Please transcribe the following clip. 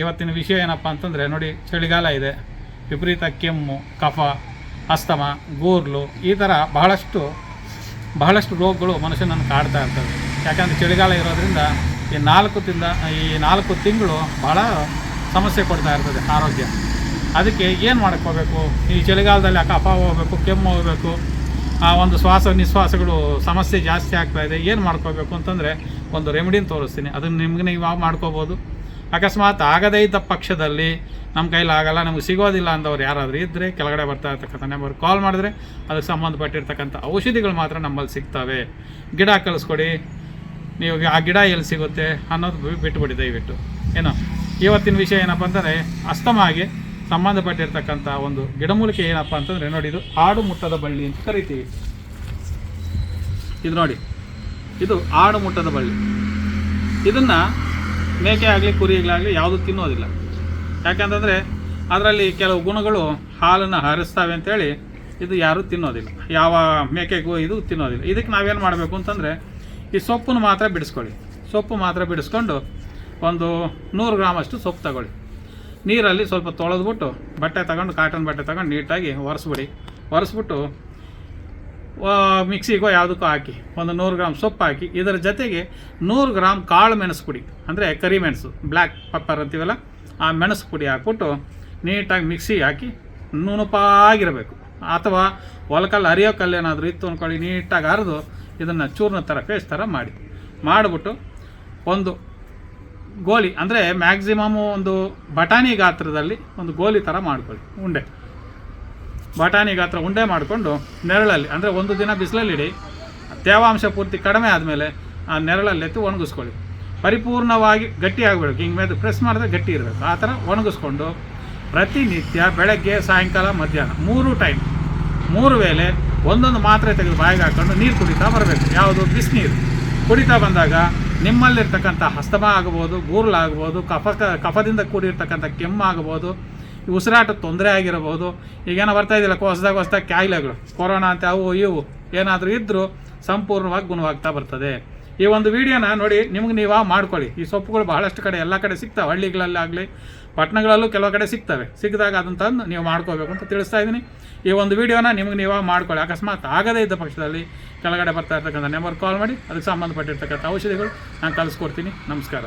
ಇವತ್ತಿನ ವಿಷಯ ಏನಪ್ಪ ಅಂತಂದರೆ, ನೋಡಿ, ಚಳಿಗಾಲ ಇದೆ. ವಿಪರೀತ ಕೆಮ್ಮು, ಕಫ, ಅಸ್ತಮ, ಗೋರ್ಲು, ಈ ಥರ ಬಹಳಷ್ಟು ಬಹಳಷ್ಟು ರೋಗಗಳು ಮನುಷ್ಯನನ್ನು ಕಾಡ್ತಾ ಇರ್ತವೆ. ಯಾಕಂದರೆ ಚಳಿಗಾಲ ಇರೋದ್ರಿಂದ ಈ ನಾಲ್ಕು ತಿಂದ, ಈ ನಾಲ್ಕು ತಿಂಗಳು ಬಹಳ ಸಮಸ್ಯೆ ಕೊಡ್ತಾ ಇರ್ತದೆ ಆರೋಗ್ಯ. ಅದಕ್ಕೆ ಏನು ಮಾಡ್ಕೋಬೇಕು? ಈ ಚಳಿಗಾಲದಲ್ಲಿ ಆ ಕಫ ಹೋಗಬೇಕು, ಕೆಮ್ಮು ಹೋಗಬೇಕು, ಆ ಒಂದು ಶ್ವಾಸ ನಿಶ್ವಾಸಗಳು ಸಮಸ್ಯೆ ಜಾಸ್ತಿ ಆಗ್ತಾ ಇದೆ. ಏನು ಮಾಡ್ಕೋಬೇಕು ಅಂತಂದರೆ, ಒಂದು ರೆಮಿಡಿನ ತೋರಿಸ್ತೀನಿ. ಅದನ್ನು ನಿಮಗೆ ನೀವು ಮಾಡ್ಕೋಬೋದು? ಅಕಸ್ಮಾತ್ ಆಗದೇ ಇದ್ದ ಪಕ್ಷದಲ್ಲಿ ನಮ್ಮ ಕೈಲಿ ಆಗಲ್ಲ, ನಮಗೆ ಸಿಗೋದಿಲ್ಲ ಅಂದವ್ರು ಯಾರಾದರೂ ಇದ್ದರೆ ಕೆಳಗಡೆ ಬರ್ತಾ ಇರ್ತಕ್ಕಂಥ ನಂಬರ್ ಕಾಲ್ ಮಾಡಿದ್ರೆ ಅದಕ್ಕೆ ಸಂಬಂಧಪಟ್ಟಿರ್ತಕ್ಕಂಥ ಔಷಧಿಗಳು ಮಾತ್ರ ನಮ್ಮಲ್ಲಿ ಸಿಗ್ತವೆ. ಗಿಡ ಕಳಿಸ್ಕೊಡಿ, ನೀವು ಆ ಗಿಡ ಎಲ್ಲಿ ಸಿಗುತ್ತೆ ಅನ್ನೋದು ಬಿಟ್ಟುಬಿಡಿ ದಯವಿಟ್ಟು. ಏನೋ, ಇವತ್ತಿನ ವಿಷಯ ಏನಪ್ಪ ಅಂತಂದರೆ, ಅಸ್ತಮಾಗೆ ಸಂಬಂಧಪಟ್ಟಿರ್ತಕ್ಕಂಥ ಒಂದು ಗಿಡಮೂಲಿಕೆ ಏನಪ್ಪ ಅಂತಂದರೆ ನೋಡಿ, ಇದು ಆಡು ಮುಟ್ಟದ ಬಳ್ಳಿ ಅಂತ ಕರಿತೀವಿ. ಇದು ನೋಡಿ, ಇದು ಆಡು ಮುಟ್ಟದ ಬಳ್ಳಿ. ಇದನ್ನು ಮೇಕೆ ಆಗಲಿ ಕುರಿಗಳಾಗಲಿ ಯಾವುದು ತಿನ್ನೋದಿಲ್ಲ. ಯಾಕಂತಂದರೆ ಅದರಲ್ಲಿ ಕೆಲವು ಗುಣಗಳು ಹಾಲನ್ನು ಹರಿಸ್ತವೆ ಅಂತೇಳಿ ಇದು ಯಾರೂ ತಿನ್ನೋದಿಲ್ಲ. ಯಾವ ಮೇಕೆಗೂ ಇದು ತಿನ್ನೋದಿಲ್ಲ. ಇದಕ್ಕೆ ನಾವೇನು ಮಾಡಬೇಕು ಅಂತಂದರೆ ಈ ಸೊಪ್ಪನ್ನು ಮಾತ್ರ ಬಿಡಿಸ್ಕೊಳ್ಳಿ. ಸೊಪ್ಪು ಮಾತ್ರ ಬಿಡಿಸ್ಕೊಂಡು ಒಂದು ನೂರು ಗ್ರಾಮಷ್ಟು ಸೊಪ್ಪು ತಗೊಳ್ಳಿ. ನೀರಲ್ಲಿ ಸ್ವಲ್ಪ ತೊಳೆದ್ಬಿಟ್ಟು ಬಟ್ಟೆ ತಗೊಂಡು ಕಾಟನ್ ಬಟ್ಟೆ ತಗೊಂಡು ನೀಟಾಗಿ ಒರೆಸ್ಬಿಡಿ. ಒರೆಸ್ಬಿಟ್ಟು ಮಿಕ್ಸಿಗೋ ಯಾವುದಕ್ಕೂ ಹಾಕಿ, ಒಂದು ನೂರು ಗ್ರಾಮ್ ಸೊಪ್ಪು ಹಾಕಿ, ಇದರ ಜೊತೆಗೆ ನೂರು ಗ್ರಾಮ್ ಕಾಳು ಮೆಣಸು ಪುಡಿ, ಅಂದರೆ ಕರಿಮೆಣಸು ಬ್ಲ್ಯಾಕ್ ಪಪ್ಪರ್ ಅಂತೀವಲ್ಲ, ಆ ಮೆಣಸು ಪುಡಿ ಹಾಕ್ಬಿಟ್ಟು ನೀಟಾಗಿ ಮಿಕ್ಸಿಗೆ ಹಾಕಿ ನುಣುಪಾಗಿರಬೇಕು ಅಥವಾ ಒಲಕಲ್ಲಿ ಹರಿಯೋ ಕಲ್ಲು ಏನಾದರೂ ಇತ್ತು ಅಂದ್ಕೊಳ್ಳಿ ನೀಟಾಗಿ ಅರೆದು ಇದನ್ನು ಚೂರ್ಣ ಥರ ಪೇಸ್ಟ್ ಥರ ಮಾಡಿ. ಮಾಡಿಬಿಟ್ಟು ಒಂದು ಗೋಲಿ, ಅಂದರೆ ಮ್ಯಾಕ್ಸಿಮಮ್ ಒಂದು ಬಟಾಣಿ ಗಾತ್ರದಲ್ಲಿ ಒಂದು ಗೋಲಿ ಥರ ಮಾಡ್ಕೊಳ್ಳಿ, ಉಂಡೆ. ಬಟಾಣಿ ಗಾತ್ರ ಉಂಡೆ ಮಾಡಿಕೊಂಡು ನೆರಳಲ್ಲಿ, ಅಂದರೆ ಒಂದು ದಿನ ಬಿಸಿಲಲ್ಲಿಡಿ, ತೇವಾಂಶ ಪೂರ್ತಿ ಕಡಿಮೆ ಆದಮೇಲೆ ಆ ನೆರಳಲ್ಲಿ ಎತ್ತಿ ಒಣಗಿಸ್ಕೊಳ್ಳಿ. ಪರಿಪೂರ್ಣವಾಗಿ ಗಟ್ಟಿ ಆಗಬೇಕು. ಹಿಂಗೆ ಮೇಲೆ ಪ್ರೆಸ್ ಮಾಡಿದ್ರೆ ಗಟ್ಟಿ ಇರಬೇಕು. ಆ ಥರ ಒಣಗಿಸ್ಕೊಂಡು ಪ್ರತಿನಿತ್ಯ ಬೆಳಗ್ಗೆ, ಸಾಯಂಕಾಲ, ಮಧ್ಯಾಹ್ನ ಮೂರು ಟೈಮ್, ಮೂರು ವೇಳೆ ಒಂದೊಂದು ಮಾತ್ರೆ ತೆಗೆದು ಬಾಯಿಗೆ ಹಾಕ್ಕೊಂಡು ನೀರು ಕುಡಿತಾ ಬರಬೇಕು. ಯಾವುದು? ಬಿಸಿನೀರು. ಕುಡಿತಾ ಬಂದಾಗ ನಿಮ್ಮಲ್ಲಿರ್ತಕ್ಕಂಥ ಹಸ್ತಮ ಆಗ್ಬೋದು ಗೂರ್ಲಾಗ್ಬೋದು ಕಫ, ಕಫದಿಂದ ಕೂಡಿರ್ತಕ್ಕಂಥ ಕೆಮ್ಮು ಆಗ್ಬೋದು ಉಸಿರಾಟ ತೊಂದರೆ ಆಗಿರಬಹುದು. ಈಗೇನೋ ಬರ್ತಾ ಇದ್ದಿಲ್ಲ ಹೊಸದಾಗ ಹೊಸ್ದಾಗ ಕಾಯಿಲೆಗಳು. ಕೊರೋನಾ ಅಂತ, ಅವು ಇವು. ಏನಾದರೂ ಇದ್ದರೂ ಸಂಪೂರ್ಣವಾಗಿ ಗುಣವಾಗ್ತಾ ಬರ್ತದೆ. ಈ ಒಂದು ವಿಡಿಯೋನ ನೋಡಿ, ನಿಮ್ಗೆ ನೀವು ಮಾಡ್ಕೊಳ್ಳಿ. ಈ ಸೊಪ್ಪುಗಳು ಬಹಳಷ್ಟು ಕಡೆ ಎಲ್ಲ ಕಡೆ ಸಿಗ್ತವೆ. ಹಳ್ಳಿಗಳಲ್ಲಾಗಲಿ ಪಟ್ಟಣಗಳಲ್ಲೂ ಕೆಲವು ಕಡೆ ಸಿಗ್ತವೆ. ಸಿಕ್ಕಿದಾಗ ಅದನ್ನು ತಂದು ನೀವು ಮಾಡ್ಕೋಬೇಕು ಅಂತ ತಿಳಿಸ್ತಾ ಇದ್ದೀನಿ ಈ ಒಂದು ವಿಡಿಯೋನ ನಿಮ್ಗೆ ನೀವು ಮಾಡ್ಕೊಳ್ಳಿ. ಅಕಸ್ಮಾತ್ ಆಗದೇ ಇದ್ದ ಪಕ್ಷದಲ್ಲಿ ಕೆಳಗಡೆ ಬರ್ತಾ ಇರ್ತಕ್ಕಂಥ ನಂಬರ್ ಕಾಲ್ ಮಾಡಿ. ಅದಕ್ಕೆ ಸಂಬಂಧಪಟ್ಟಿರ್ತಕ್ಕಂಥ ಔಷಧಿಗಳು ನಾನು ಕಲಿಸ್ಕೊಡ್ತೀನಿ ನಮಸ್ಕಾರ.